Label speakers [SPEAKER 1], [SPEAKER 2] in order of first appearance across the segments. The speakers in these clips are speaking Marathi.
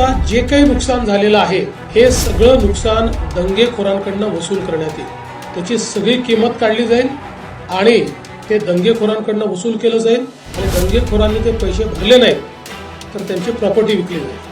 [SPEAKER 1] आता जे काही नुकसान झालेलं आहे हे सगळं नुकसान दंगेखोरांकडनं वसूल करण्यात येईल. त्याची सगळी किंमत काढली जाईल आणि ते दंगेखोरांकडनं वसूल केलं जाईल आणि दंगेखोरांनी ते पैसे भरले नाहीत तर त्यांची प्रॉपर्टी विकली जाईल.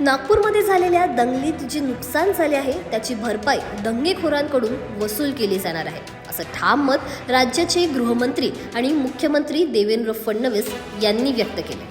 [SPEAKER 2] नागपूरमध्ये झालेल्या दंगलीत जे नुकसान झाले आहे त्याची भरपाई दंगेखोरांकडून वसूल केली जाणार आहे. असं ठाम मत राज्याचे गृहमंत्री आणि मुख्यमंत्री देवेंद्र फडणवीस यांनी व्यक्त केले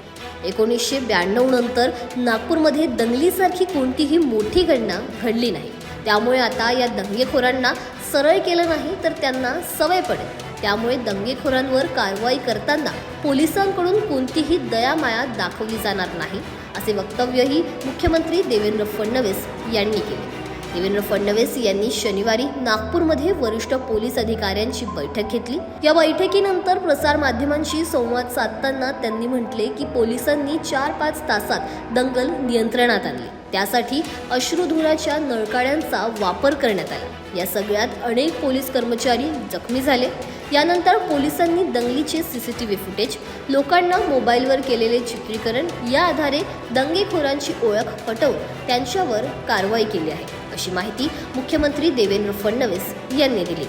[SPEAKER 2] एकोणीसशे ब्याण्णव नंतर नागपूरमध्ये दंगलीसारखी कोणतीही मोठी घटना घडली नाही. त्यामुळे आता या दंगेखोरांना सरळ केलं नाही तर त्यांना सवय पडेल. त्यामुळे दंगेखोरांवर कारवाई करताना पोलिसांकडून कोणतीही दयामाया दाखवली जाणार नाही असे वक्तव्यही मुख्यमंत्री देवेंद्र फडणवीस यांनी केले. देवेंद्र फडणवीस यांनी शनिवारी नागपूरमध्ये वरिष्ठ पोलीस अधिकाऱ्यांची बैठक घेतली. या बैठकीनंतर प्रसारमाध्यमांशी संवाद साधताना त्यांनी म्हटले की पोलिसांनी चार पाच तासात दंगल नियंत्रणात आणली. त्यासाठी अश्रुधुराच्या नळकाड्यांचा वापर करण्यात आला. या सगळ्यात अनेक पोलीस कर्मचारी जखमी झाले. यानंतर पोलिसांनी दंगलीचे सीसीटीव्ही फुटेज लोकांना मोबाईलवर केलेले चित्रीकरण या आधारे दंगेखोरांची ओळख पटवून त्यांच्यावर कारवाई केली आहे. अशी माहिती मुख्यमंत्री देवेंद्र फडणवीस यांनी दिली.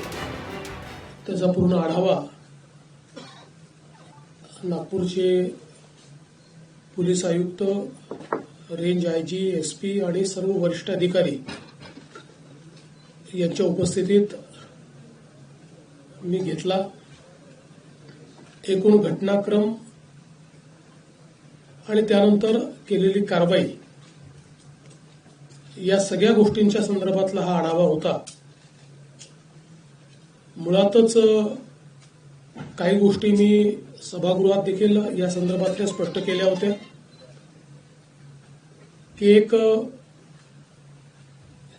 [SPEAKER 1] त्याचा पूर्ण आढावा नागपूरचे पोलीस आयुक्त range I G S P आणि सर्व वरिष्ठ अधिकारी यांच्या उपस्थितीत मी घेतला. एकूण घटनाक्रम आणि त्यानंतर केलेली कारवाई या सगळ्या गोष्टींच्या संदर्भातला हा आढावा होता. मुळातच काही गोष्टी मी सभागृहात देखील या संदर्भातल्या स्पष्ट केल्या होत्या. की एक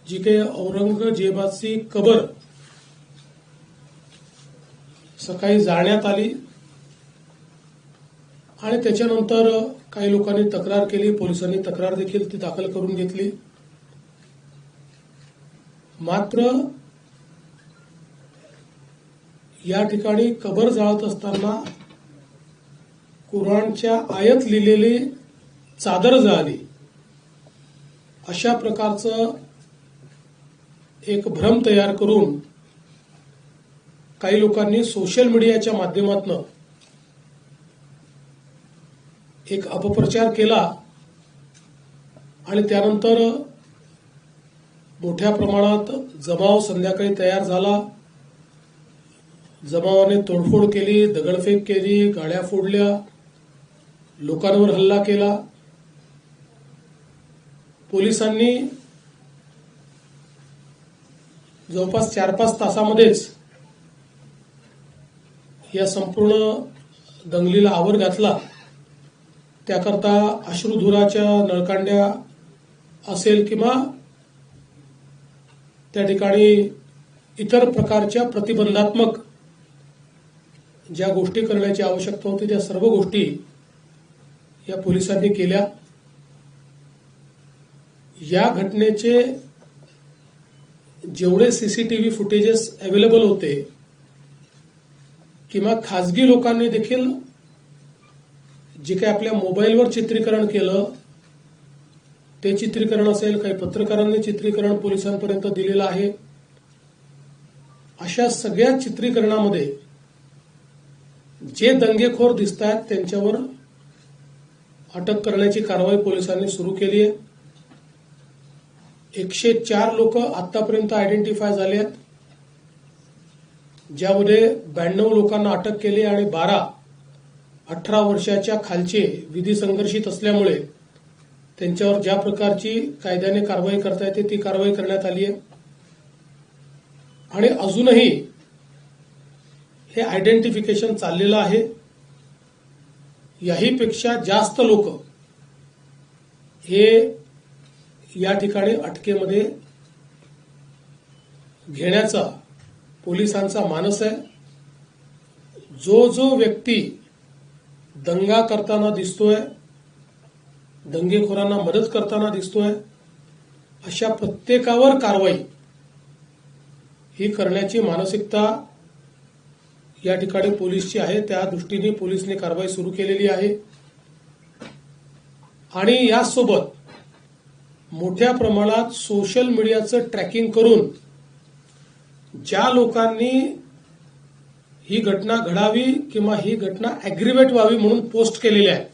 [SPEAKER 1] जी काही औरंगजेबाची कबर सकाळी जाळण्यात आली आणि त्याच्यानंतर काही लोकांनी तक्रार केली पोलिसांनी तक्रार देखील ती दाखल करून घेतली. मात्र या ठिकाणी कबर जाळत असताना कुराणच्या आयत लिहिलेली चादर जाळली. अशा प्रकारचं एक भ्रम तयार करून काही लोकांनी सोशल मीडियाच्या माध्यमातून एक अपप्रचार केला आणि त्यानंतर मोठ्या प्रमाणात जमाव संध्याकाळी तयार झाला. जमावाने तोडफोड केली दगडफेक केली गाड्या फोडल्या लोकांवर हल्ला केला. पोलिसांनी जवळपास चार पाच तासामध्येच या संपूर्ण दंगलीला आवर घातला. त्याकरता अश्रुधुराच्या नळकांड्या असेल किंवा त्या ठिकाणी इतर प्रकारच्या प्रतिबंधात्मक ज्या गोष्टी करण्याची आवश्यकता होती त्या सर्व गोष्टी या पोलिसांनी केल्या. या घटनेचे जेवढे सीसीटीव्ही फुटेजेस अवेलेबल होते किंवा खाजगी लोकांनी देखील जे काही आपल्या मोबाईलवर चित्रीकरण केलं ते चित्रीकरण असेल काही पत्रकारांनी चित्रीकरण पोलिसांपर्यंत दिलेलं आहे. अशा सगळ्या चित्रीकरणामध्ये जे दंगेखोर दिसत आहेत त्यांच्यावर अटक करण्याची कारवाई पोलिसांनी सुरू केली आहे. एकशे चार लोक आतापर्यंत आयडेंटिफाय झाले आहेत ज्यामध्ये ब्याण्णव लोकांना अटक केली आणि बारा अठरा वर्षाच्या खालचे विधी संघर्षित असल्यामुळे त्यांच्यावर ज्या प्रकारची कायद्याने कारवाई करता येते ती कारवाई करण्यात आली आहे. आणि अजूनही हे आयडेंटिफिकेशन चाललेलं आहे. याहीपेक्षा जास्त लोक हे या ठिकाणी अटकेमध्ये घेण्याचा पोलिसांचा मानस आहे. जो जो व्यक्ती दंगा करताना दिसतोय दंगेखोरांना मदत करताना दिसतोय अशा प्रत्येकावर कारवाई ही करण्याची मानसिकता या ठिकाणी पोलीसची आहे. त्या दृष्टीने पोलिसने कारवाई सुरू केलेली आहे. आणि यासोबत मोठ्या प्रमाणात सोशल मीडियाचं ट्रॅकिंग करून ज्या लोकांनी ही घटना घडावी किंवा ही घटना अॅग्रिवेट व्हावी म्हणून पोस्ट केलेली आहे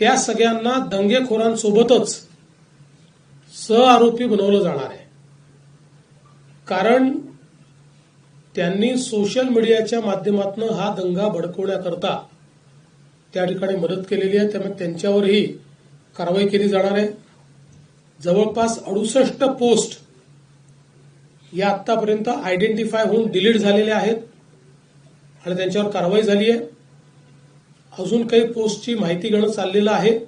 [SPEAKER 1] त्या सगळ्यांना दंगेखोरांसोबतच सहआरोपी बनवलं जाणार आहे. कारण त्यांनी सोशल मीडियाच्या माध्यमातून हा दंगा भडकवण्याकरता त्या ठिकाणी मदत केलेली आहे. त्यामुळे त्यांच्यावरही कारवाई केली जाणार आहे. जवळपास अडुसष्ट पोस्ट या आतापर्यंत आयडेंटिफाय होऊन डिलीट झालेल्या आहेत. आणि त्यांच्यावर कारवाई झाली आहे. अजून काही पोस्टची माहिती घेणं चाललेलं आहे.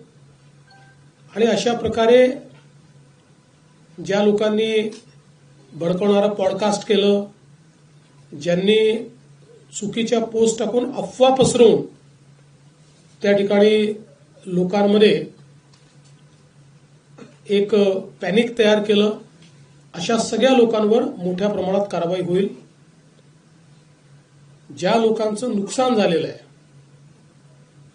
[SPEAKER 1] आणि अशा प्रकारे ज्या लोकांनी भडकवणारं पॉडकास्ट केलं ज्यांनी चुकीच्या पोस्ट टाकून अफवा पसरवून त्या ठिकाणी लोकांमध्ये एक पॅनिक तयार केलं अशा सगळ्या लोकांवर मोठ्या प्रमाणात कारवाई होईल. ज्या लोकांचं नुकसान झालेलं आहे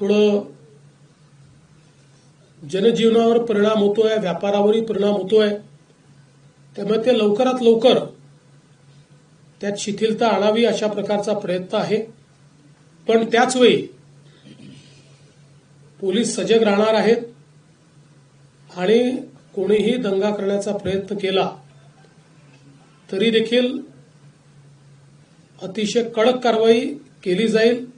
[SPEAKER 1] थोडं जनजीवनावर परिणाम होतोय व्यापारावरही परिणाम होतोय. त्यामुळे ते लवकरात लवकर त्यात शिथिलता आणावी अशा प्रकारचा प्रयत्न आहे. पण त्याच वेळी पोलीस सजग राहणार आहेत आणि कोणीही दंगा करण्याचा प्रयत्न केला तरी देखील अतिशय कडक कारवाई केली जाईल.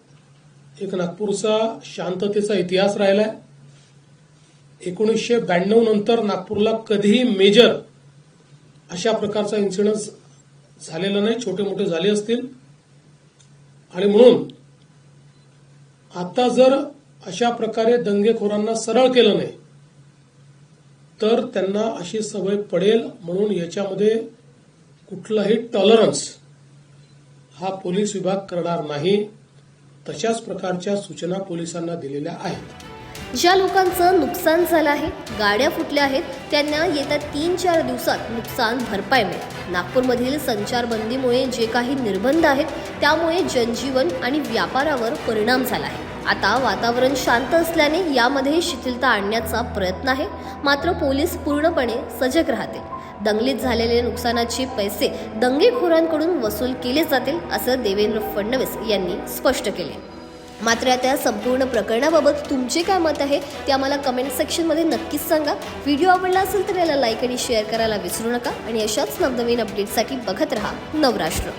[SPEAKER 1] एक नागपूरचा शांततेचा इतिहास राहिलाय. एकोणीसशे ब्याण्णव नंतर नागपूरला कधीही मेजर अशा प्रकारचा इन्सिडन्स झालेला नाही. छोटे मोठे झाले असतील. आणि म्हणून आता जर अशा प्रकारे दंगेखोरांना सरळ केलं नाही तर त्यांना अशी सवय पडेल म्हणून याच्यामध्ये कुठलाही टॉलरन्स हा पोलीस विभाग करणार नाही. तशाच प्रकारच्या सूचना पोलिसांना दिलेल्या आहेत.
[SPEAKER 2] ज्या लोकांचं नुकसान झालं आहे गाड्या फुटल्या आहेत त्यांना येत्या तीन चार दिवसात नुकसान भरपाई मिळेल. नागपूरमधील संचारबंदीमुळे जे काही निर्बंध आहेत त्यामुळे जनजीवन आणि व्यापारावर परिणाम झाला आहे. आता वातावरण शांत असल्याने यामध्ये शिथिलता आणण्याचा प्रयत्न आहे. मात्र पोलीस पूर्णपणे सजग राहतील. दंगलीत झालेले नुकसानाचे पैसे दंगेखोरांकडून वसूल केले जातील असं देवेंद्र फडणवीस यांनी स्पष्ट केले. मात्र त्या संपूर्ण प्रकरणाबाबत तुमचे काय मत आहे ते आम्हाला कमेंट सेक्शनमध्ये नक्कीच सांगा. व्हिडिओ आवडला असेल तर याला लाईक आणि शेअर करायला विसरू नका. आणि अशाच नवनवीन अपडेटसाठी बघत रहा नवराष्ट्र.